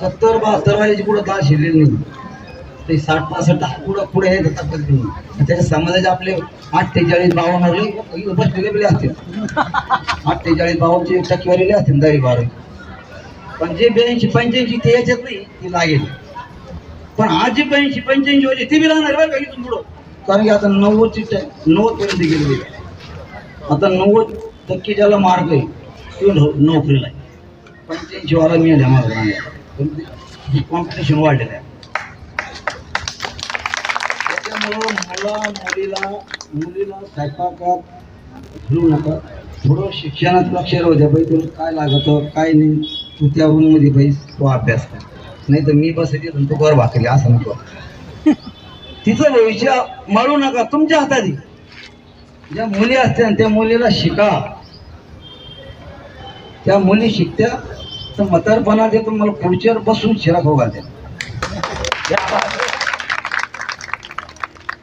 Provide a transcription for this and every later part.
सत्तर बहात्तर वाल्याची पुढं दहा शिरलेली नाही. ते साठ पासष्ट पुढं पुढे हे होतात कधी त्याच्या समाजाचे आपले अठ्ठेचाळीस बावन्न हरले बरे असतील. अठ्ठेचाळीस बावन्नची टक्केवारीले असतील दरी बारा. पण जे ब्याऐंशी पंच्याऐंशी ते याच्यात नाही ती लागेल. पण आज जे ब्याऐंशी पंच्याऐंशी वाजे ते बी राहणार बरं का इथून पुढं? कारण की आता नव्वदची नव्वदपर्यंत नव्वद गेलेली आता नव्वद टक्के ज्याला मार्क आहे तो नोकरीला आहे. पंच्याऐंशी वाला मिळाल्या म्हणजे कॉम्पिटिशन वाढलेलं आहे. त्याच्यामुळं मला मुलीला मुलीला स्वयंपाकात घेऊ नका. थोडं शिक्षणात लक्ष राहू द्या बाई तुला काय लागतं काय नाही. तू त्या रूममध्ये बाई तो अभ्यास कर. नाही तर मी बसायची तू घर भाकरी असं नको. तिचं भविष्य माळू नका तुमच्या हातात ज्या मुली असत्या त्या मुलीला शिका. त्या मुली शिकत्या तर म्हातारपणा देतो मला खुर्चीवर बसून शिरा खाऊ घालत्या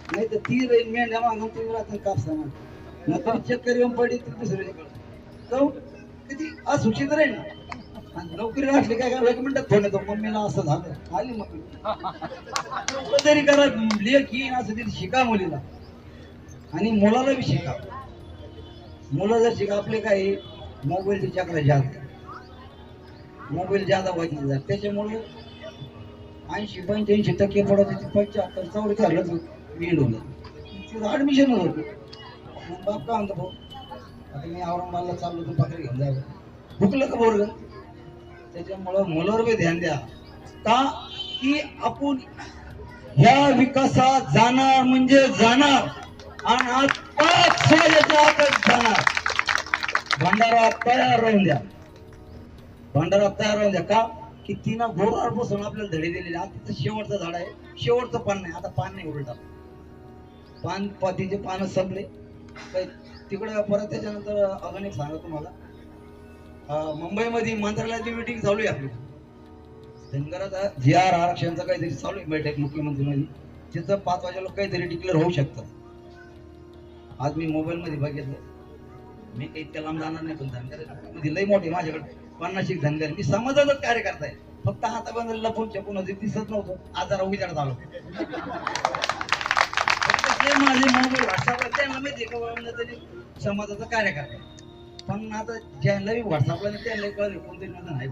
नाही तर ती राहील मेंढ्या मागून तुम्ही राहता कापसाना नंतर चक्कर येऊन पडली तर दुसऱ्याकडे किती? असुचित राहील ना. आणि नोकरी असली काय काय एक मिनटात फोन येतो. मम्मीला असं झालं. आली मग तरी करा लेख येईन असं तरी शिका मुलीला. आणि मुलाला बी शिका. मुलं जर शिका आपले काही मोबाईलचे चक्र जास्त मोबाईल जादा वाजले जात त्याच्यामुळे ऐंशी पंच्याऐंशी टक्के पडत होते. पंच्याहत्तर चौदा झालं बीड होलं तिथं ॲडमिशन होतं. मग बाप का म्हणतो भाऊ? आता मी औरंगाबादला चाललो तर पाकरी घेऊन जावं भुकलं का बोरग त्याच्यामुळं मुलावर बी ध्यान द्या. का की आपण ह्या विकासात जाणार म्हणजे जाणार. आणि आज पाच समाजाच्या आतच जाणार. भंडारा तयार राहून द्या. भंडारा तयार होऊन द्या. का? की तिनं घोरावर बसून आपल्याला धडे दिलेले. आता तिथं शेवटचं झाड आहे. शेवटचं पान नाही. आता पान नाही उलटा. पान पातीचे पानं संपले. काही तिकडं परत त्याच्यानंतर अजून एक सांगा तुम्हाला. मुंबईमध्ये मंत्रालयाची मिटिंग चालू आहे आपली. धनगराचा जी आर आरक्षणचं काहीतरी चालू आहे बैठक मुख्यमंत्रीमध्ये. तिथं पाच वाजेला काहीतरी डिक्लेअर होऊ शकतात आज मी मोबाईलमध्ये बघितलं. मी काही त्याला लांब जाणार नाही पण धनगर म्हणजे लई मोठी माझ्याकडे. पन्नास एक धनगर. मी समाजाचाच कार्य करताय फक्त हाताबंद लपून छपून होते दिसत नव्हतं. आजारा उजाड झालो ते माझे मोबाईल व्हॉट्सअपला त्यांना माहिती आहे का तरी समाजाचं कार्य करताय पण आता ज्यांनाही व्हॉट्सअपला त्यांना कळलं कोणतरी माझं नाही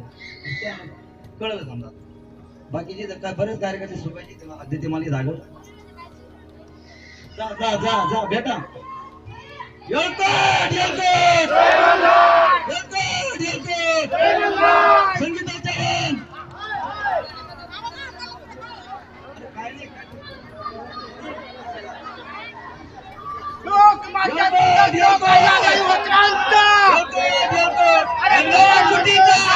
त्यांना कळलं समजा. बाकीचे तर काय बरेच कार्यकर्ते सुखायचे ते मला ते मला जागो जा जा जा जा येतो येतो अरे काय नाही, काय नाही. येळकोट, येळकोट. येळकोट, येळकोट. धन्यवाद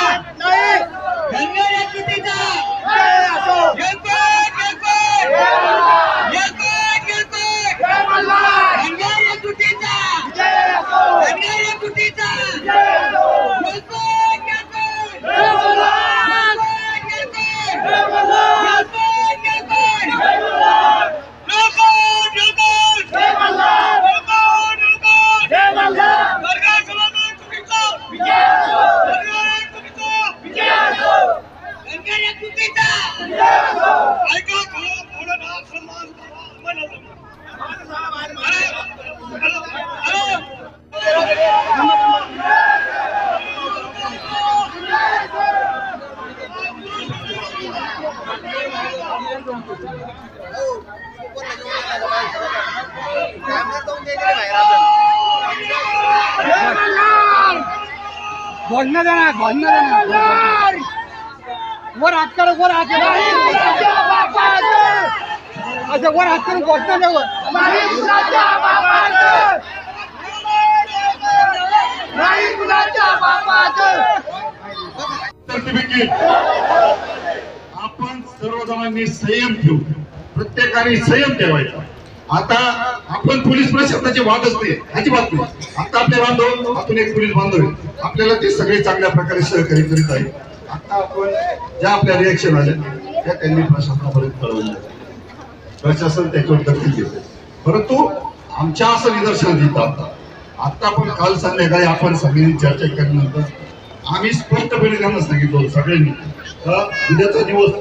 घोषणा देणार घोषणा देणार वर हात करा वर हात करा असं वर हात करून घोषणा द्या वर सर्टिफिकेट आपण सर्वांनी संयम ठेवू. प्रत्येकाने संयम ठेवायचा. आता आपण पोलीस प्रशासनाचे वाद असते. अजिबात नाही. आता आपले बांधव आपण एक पोलीस बांधव आपल्याला ते सगळे चांगल्या प्रकारे सहकार्य करीत आहे आता आपण ज्या आपल्या रिएक्शन आल्या त्या त्यांनी प्रशासनापर्यंत कळवल्या. प्रशासन त्याच्यावर दखल घेते परंतु आमच्या असं निदर्शन येतं आता आता पण काल संध्याकाळी आपण सगळ्यांनी चर्चा केल्यानंतर आम्ही स्पष्टपणे त्यांना सांगितलं सगळ्यांनी. उद्याचा दिवस